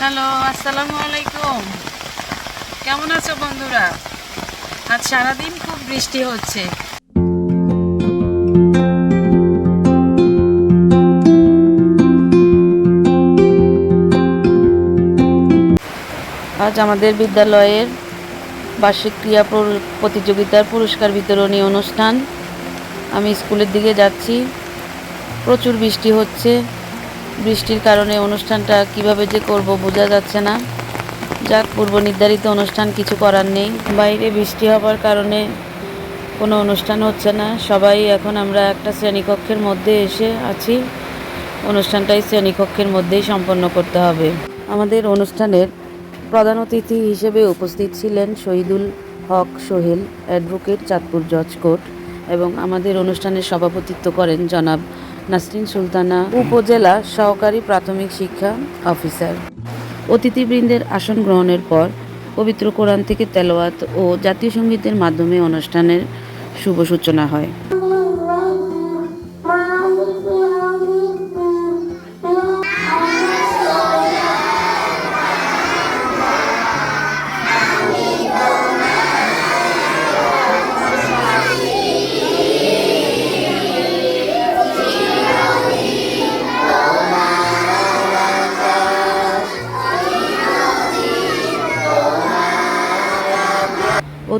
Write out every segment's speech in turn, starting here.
Hello, আসসালামু আলাইকুম। কেমন আছো বন্ধুরা? আজ সারাদিন খুব বৃষ্টি হচ্ছে। আজ আমাদের বিদ্যালয়ের বার্ষিক ক্রিয়া প্রতিযোগিতার পুরস্কার বিতরণী অনুষ্ঠান। আমি স্কুলের দিকে যাচ্ছি। প্রচুর বৃষ্টি হচ্ছে। বৃষ্টির কারণে অনুষ্ঠানটা কীভাবে যে করব বোঝা যাচ্ছে না। যাক, পূর্ব নির্ধারিত অনুষ্ঠান কিছু করার নেই। বাইরে বৃষ্টি হওয়ার কারণে কোনো অনুষ্ঠান হচ্ছে না। সবাই এখন আমরা একটা শ্রেণীকক্ষের মধ্যে এসে আছি। অনুষ্ঠানটাই শ্রেণীকক্ষের মধ্যেই সম্পন্ন করতে হবে। আমাদের অনুষ্ঠানের প্রধান অতিথি হিসেবে উপস্থিত ছিলেন শহীদুল হক সোহেল, অ্যাডভোকেট চাঁদপুর জজ কোর্ট এবং আমাদের অনুষ্ঠানের সভাপতিত্ব করেন জনাব নাসরিন সুলতানা, উপজেলা সহকারী প্রাথমিক শিক্ষা অফিসার। অতিথিবৃন্দের আসন গ্রহণের পর পবিত্র কোরআন থেকে তেলোয়াত ও জাতীয় সঙ্গীতের মাধ্যমে অনুষ্ঠানের শুভ সূচনা হয়।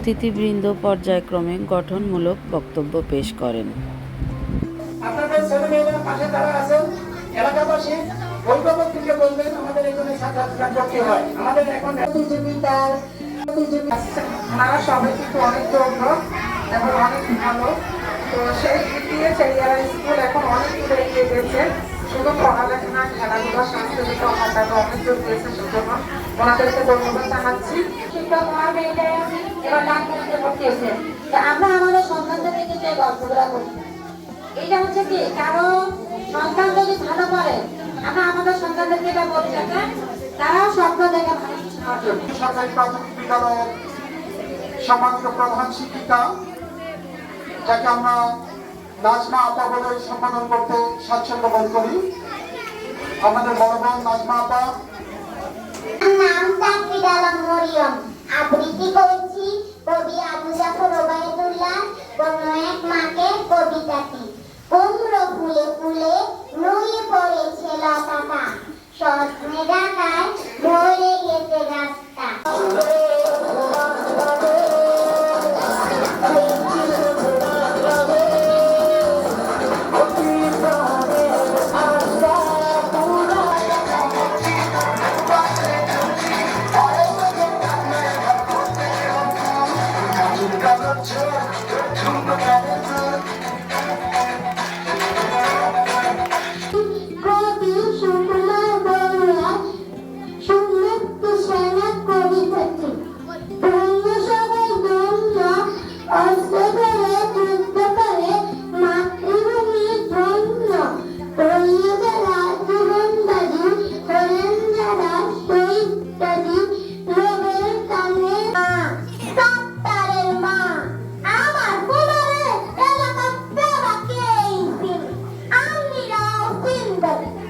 অতিথিবৃন্দ পর্যায়ক্রমে গঠনমূলক বক্তব্য পেশ করেন। আমাদের এখানে পড়ালেখা, খেলাধুলা অনেক সেজন্য ওনাদেরকে ধন্যবাদ জানাচ্ছি। এবার ডাক্তারিতে ভর্তি হয়েছে তো আমরা আমাদের সন্তানদেরকে কিন্তু এই গল্পগুলো বলি এটা হচ্ছে কি কারও সন্তান যদি ভালো করে আমরা আমাদের সন্তানদেরকে এটা বলি যাতে তারাও স্বপ্ন দেখে ভালো কিছু। সরকারি প্রাথমিক বিদ্যালয়ের সম্মানিত প্রধান শিক্ষিকা যাকে আমরা নাজমা আপা বলে সম্বোধন করতে স্বাচ্ছন্দ্য বোধ করি। আমাদের বড় বোন নাজমা আপা। নাম তাকরিদ আলম মরিয়ম। আবৃত্তি করছি কবি আবু জাফর ওবায়দুল্লাহ কোনো এক মাকে Obrigada.